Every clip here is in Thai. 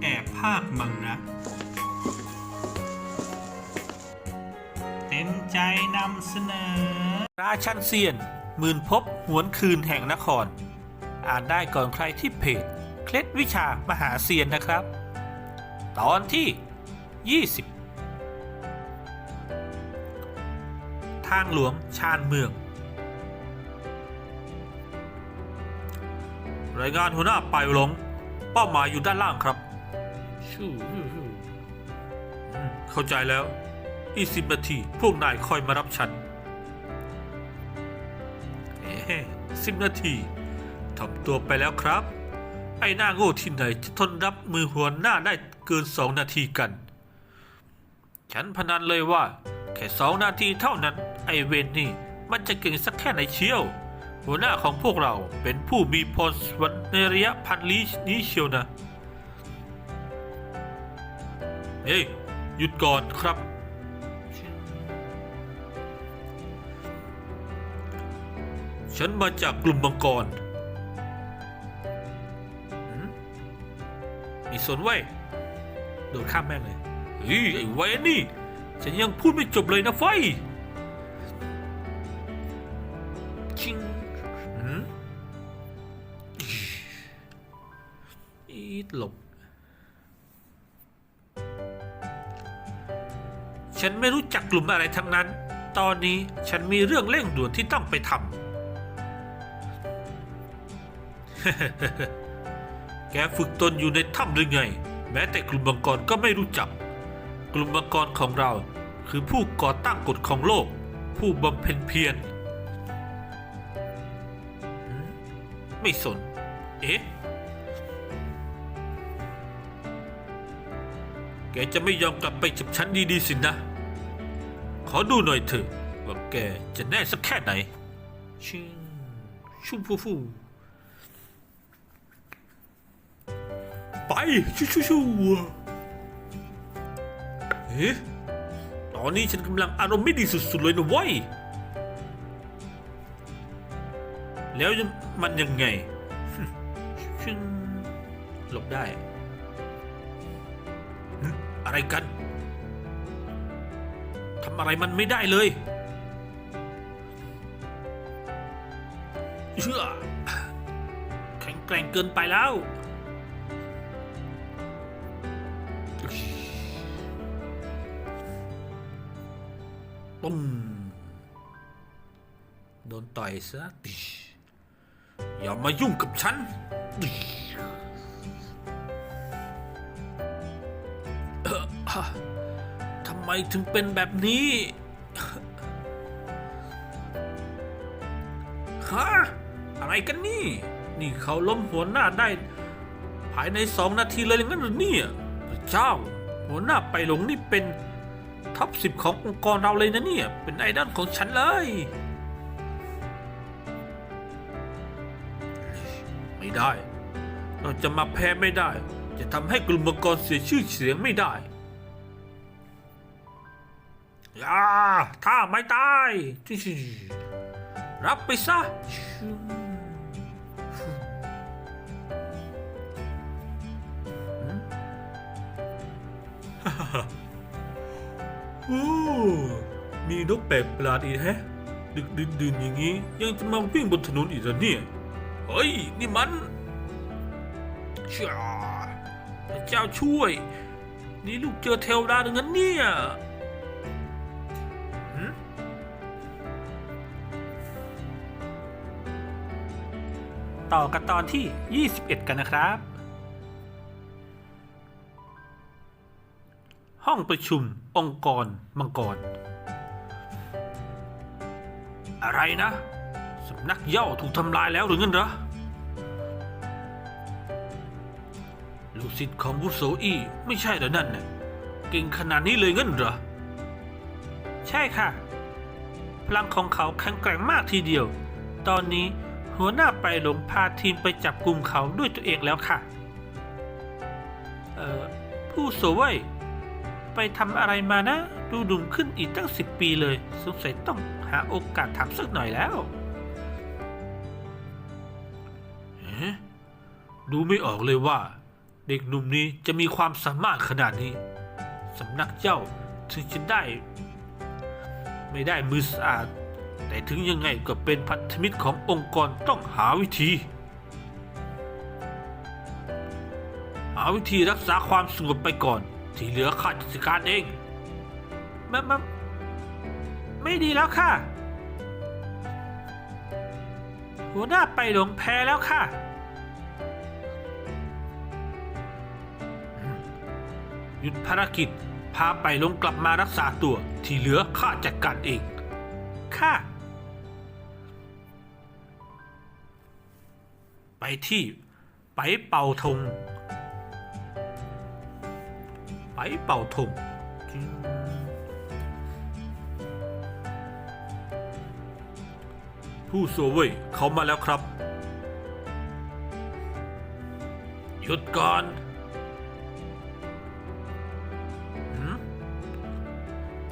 แอบภาคมังนะเต็มใจนำเสนอ ราชันเซียน หมื่นพบหวนคืนแห่งนคร อ่านได้ก่อนใครที่เพจ เคล็ดวิชามหาเซียนนะครับ ตอนที่ 20 ทางหลวงชานเมืองรายงานหัวหน้าไปหลง เป้าหมายอยู่ด้านล่างครับชูชูชูอืมเข้าใจแล้วอีกสิบนาทีพวกนายคอยมารับฉันเอ๊สิบนาทีทำตัวไปแล้วครับ ไอ้หน้าโง่ที่ไหนจะทนรับมือหัวหน้าได้เกินสองนาทีกัน ฉันพนันเลยว่า แค่สองนาทีเท่านั้น ไอเวนนี่ มันจะเก่งสักแค่ไหนเชียว หัวหน้าของพวกเราเป็นผู้มีพรสวรรค์ในระยะพันลี้นี้เชียวนะ เฮ้ย หยุดก่อนครับ ฉันมาจากกลุ่มมังกรมีสนไว้โดดข้ามแม่งเลยเฮ้ยไอ้เวนนี่ ฉันยังพูดไม่จบเลยนะไฟ ลบฉันไม่รู้จักกลุ่มอะไรทั้งนั้น ตอนนี้ฉันมีเรื่องเร่งด่วนที่ต้องไปทำ แกฝึกตนอยู่ในถ้ำหรือไง แม้แต่กลุ่มมังกรก็ไม่รู้จัก กลุ่มมังกรของเราคือผู้ก่อตั้งกฎของโลก ผู้บำเพ็ญเพียรไม่สน เอ๊ะ แกจะไม่ยอมกลับไปจับฉันดีๆสินะ ขอดูหน่อยเถอะว่าแกจะแน่สักแค่ไหน ชิงชูฟูฟูไปชูชูชูเอ๊ะตอนนี้ฉันกำลังอารมณ์ไม่ดีสุดๆเลยนะเว้ย แล้วมันยังไงชิงหลบได้ อะไรกันทำอะไรมันไม่ได้เลย เชื่อ แข็งแกร่งเกินไปแล้ว ปุ้มโดนต่อยซะอย่ามายุ่งกับฉัน ทำไมถึงเป็นแบบนี้ ฮะ อะไรกันนี่ นี่เขาล้มหัวหน้าได้ ภายในสองนาทีเลยงั้นหรือเนี่ยพระเจ้า หัวหน้าไปหลงนี่เป็นท็อปสิบขององค์กรเราเลยนะเนี่ย เป็นไอดอลของฉันเลย ไม่ได้ เราจะมาแพ้ไม่ได้ จะทำให้กลุ่มมังกรเสียชื่อเสียงไม่ได้ อย่าถ้าไม่ตาย รับไปซะ โอ้ มีนกแปลกประหลาดอีกแฮะ ดึกดื่นดื่นอย่างนี้ ยังจะมาวิ่งบนถนนอีกเหรอเนี่ย เฮ้ย นี่มันช่าพระเจ้าช่วย นี่ลูกเจอเทวดาดังนั้นเนี่ย ต่อกันตอนที่ 21 กันนะครับ ห้องประชุมองค์กรมังกร อะไรนะสำนักเย่าถูกทำลายแล้วหรือเงินเหรอลูกศิษย์ของบุโซอีไม่ใช่เหรอนั่นน่ะเก่งขนาดนี้เลยเงินเหรอ ใช่ค่ะ พลังของเขาแข็งแกร่งมากทีเดียว ตอนนี้ หัวหน้าไปหลงพาทีมไปจับกลุ่มเขาด้วยตัวเองแล้วค่ะ เอ่อ ผู้โซเว่ยไปทำอะไรมานะ ดูดุมขึ้นอีกตั้งสิบปีเลย สงสัยต้องหาโอกาสถามสักหน่อยแล้วเอ๊ะดูไม่ออกเลยว่า เด็กหนุ่มนี้จะมีความสามารถขนาดนี้สำนักเจ้าถึงจะได้ ไม่ได้มือสะอาด แต่ถึงยังไงก็เป็นพันธมิตรขององค์กรต้องหาวิธี หาวิธีรักษาความสงบไปก่อน ที่เหลือข้าจัดการเองไม่ไม่ไม่ดีแล้วค่ะ หัวหน้าไปหลงแพ้แล้วค่ะ หยุดภารกิจ พาไปลงกลับมารักษาตัวที่เหลือข้าจัดการเอง ค่ะ ไปที่ไปเป่าธงไปเป่าธงผู้โซเว่ยเขามาแล้วครับ หยุดก่อน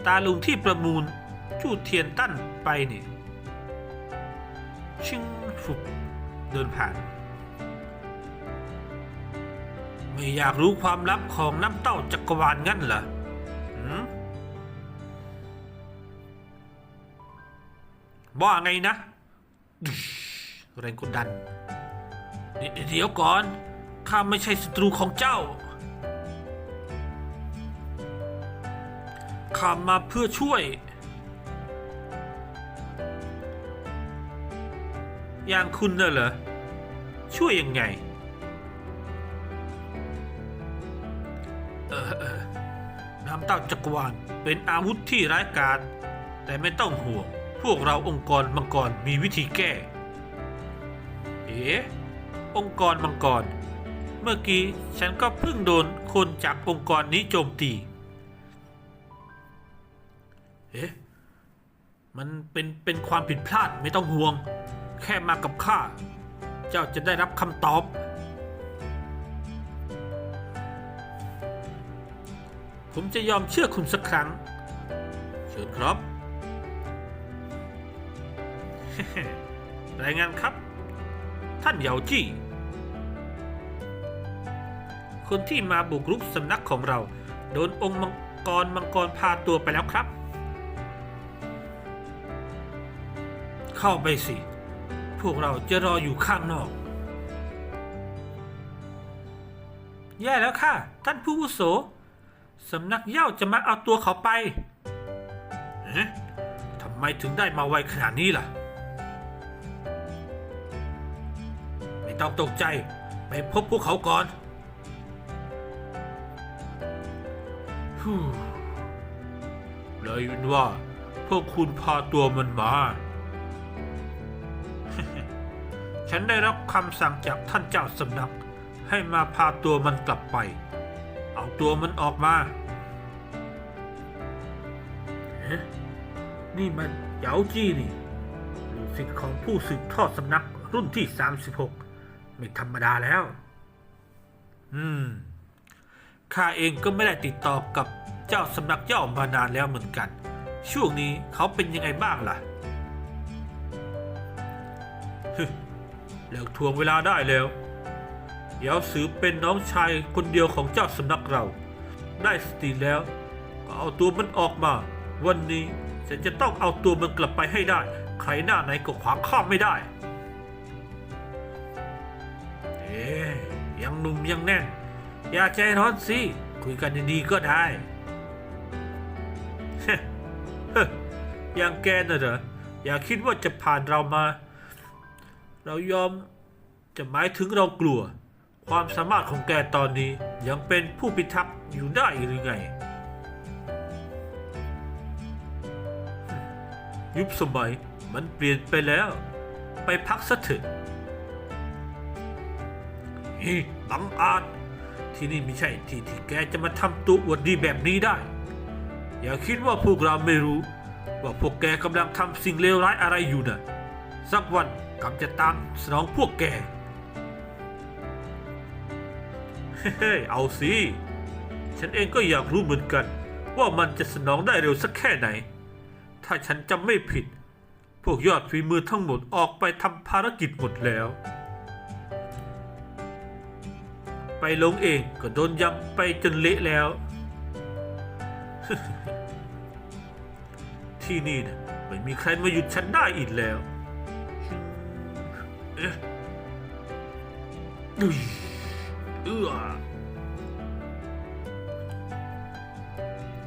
ตาลุงที่ประมูล จูเทียนตั้นไปนี่ชิงฟุบเดินผ่าน ไม่อยากรู้ความลับของน้ำเต้าจักรวาลงั้นเหรอว่าไงนะ แรงกดดัน เดี๋ยวก่อน ข้าไม่ใช่ศัตรูของเจ้า ข้ามาเพื่อช่วย อย่างคุณน่ะเหรอ ช่วยยังไง เออเออน้ำเต้าจักรวาลเป็นอาวุธที่ร้ายกาจแต่ไม่ต้องห่วง พวกเราองค์กรมังกรมีวิธีแก้ เอ๋องค์กรมังกร เมื่อกี้ฉันก็เพิ่งโดนคนจากองค์กรนี้โจมตี เอ๊ะ มันเป็นเป็นความผิดพลาดไม่ต้องห่วง แค่มากับข้า เจ้าจะได้รับคำตอบ ผมจะยอมเชื่อคุณสักครั้ง เชิญครับ รายงานครับ ท่านเหยาจี้ คนที่มาบุกรุกสำนักของเรา โดนองค์มังกรมังกรพาตัวไปแล้วครับ เข้าไปสิ พวกเราจะรออยู่ข้างนอก แย่แล้วค่ะ ท่านผู้วุโสสำนักเย้าจะมาเอาตัวเขาไปเอ๊ะทำไมถึงได้มาไวขนาดนี้ล่ะ ไม่ต้องตกใจ ไปพบพวกเขาก่อนฮู้เลยยินว่าพวกคุณพาตัวมันมา ฉันได้รับคำสั่งจากท่านเจ้าสำนัก ให้มาพาตัวมันกลับไป เอาตัวมันออกมาเอ๊ะนี่มันเหยาจี้นี่ลูกศิษย์ของผู้สืบทอดสำนักรุ่นที่ 36 ไม่ธรรมดาแล้ว อืม ข้าเองก็ไม่ได้ติดต่อกับเจ้าสำนักเจ้ามานานแล้วเหมือนกัน ช่วงนี้เขาเป็นยังไงบ้างล่ะ เลิกทวงเวลาได้แล้วเดี๋ยวสือเป็นน้องชายคนเดียวของเจ้าสำนักเรา ได้สติแล้ว ก็เอาตัวมันออกมา วันนี้ฉันจะต้องเอาตัวมันกลับไปให้ได้ ใครหน้าไหนก็ขวางข้ามไม่ได้ เอ๊ยยังหนุ่มยังแน่น อย่าใจร้อนสิ คุยกันดีๆก็ได้เฮ้เฮ้อย่างแกน่ะเหรออย่าคิดว่าจะผ่านเรามา เรายอมจะหมายถึงเรากลัว ความสามารถของแกตอนนี้ยังเป็นผู้พิทักษ์อยู่ได้หรือไง ยุคสมัยมันเปลี่ยนไปแล้ว ไปพักสักเถอะเฮ้ยบังอาจที่นี่ไม่ใช่ที่ที่แกจะมาทำตัวอวดดีแบบนี้ได้ อย่าคิดว่าพวกเราไม่รู้ ว่าพวกแกกำลังทำสิ่งเลวร้ายอะไรอยู่นะสักวัน กำจะตามสนองพวกแก เฮ้ยเอาสิ ฉันเองก็อยากรู้เหมือนกัน ว่ามันจะสนองได้เร็วสักแค่ไหน ถ้าฉันจำไม่ผิด พวกยอดฝีมือทั้งหมดออกไปทำภารกิจหมดแล้ว ไปลงเองก็โดนยำไปจนเละแล้ว ที่นี่นะไม่มีใครมาหยุดฉันได้อีกแล้ว เออ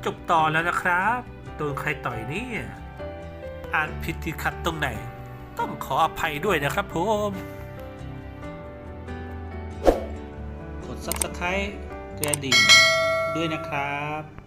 จบต่อแล้วนะครับ โดนใครต่อยนี่อ่านผิดที่ขัดตรงไหน ต้องขออภัยด้วยนะครับผม กด subscribe กระดิ่งด้วยนะครับ